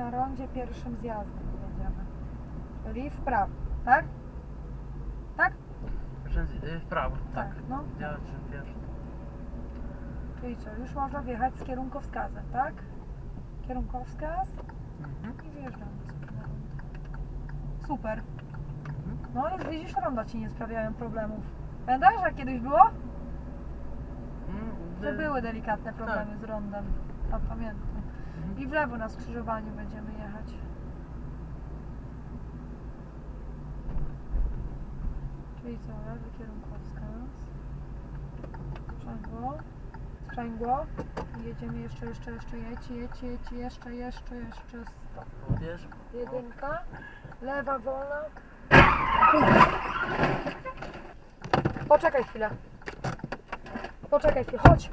rondzie pierwszym zjazdem jedziemy. Czyli w prawo, tak? Tak? Y, w prawo, tak. Tak, no. Pierwszy. Czyli co, już można wjechać z kierunkowskazem, tak? Kierunkowskaz Mhm. i wjeżdżamy sobie na rondo. Super. No już widzisz, ronda ci nie sprawiają problemów. Pamiętasz, jak kiedyś było? Mm, Że były delikatne problemy z rondem. A pamiętam. I w lewo na skrzyżowaniu będziemy jechać. Czyli co, lewy kierunkowskaz. Sprzęgło. Sprzęgło. I jedziemy jeszcze, jeszcze, jeszcze, jedź, jedź, jedź, jeszcze, jeszcze, jeszcze. Stop. Jedynka. Lewa wolna. Poczekaj chwilę. Poczekaj chwilę, chodź.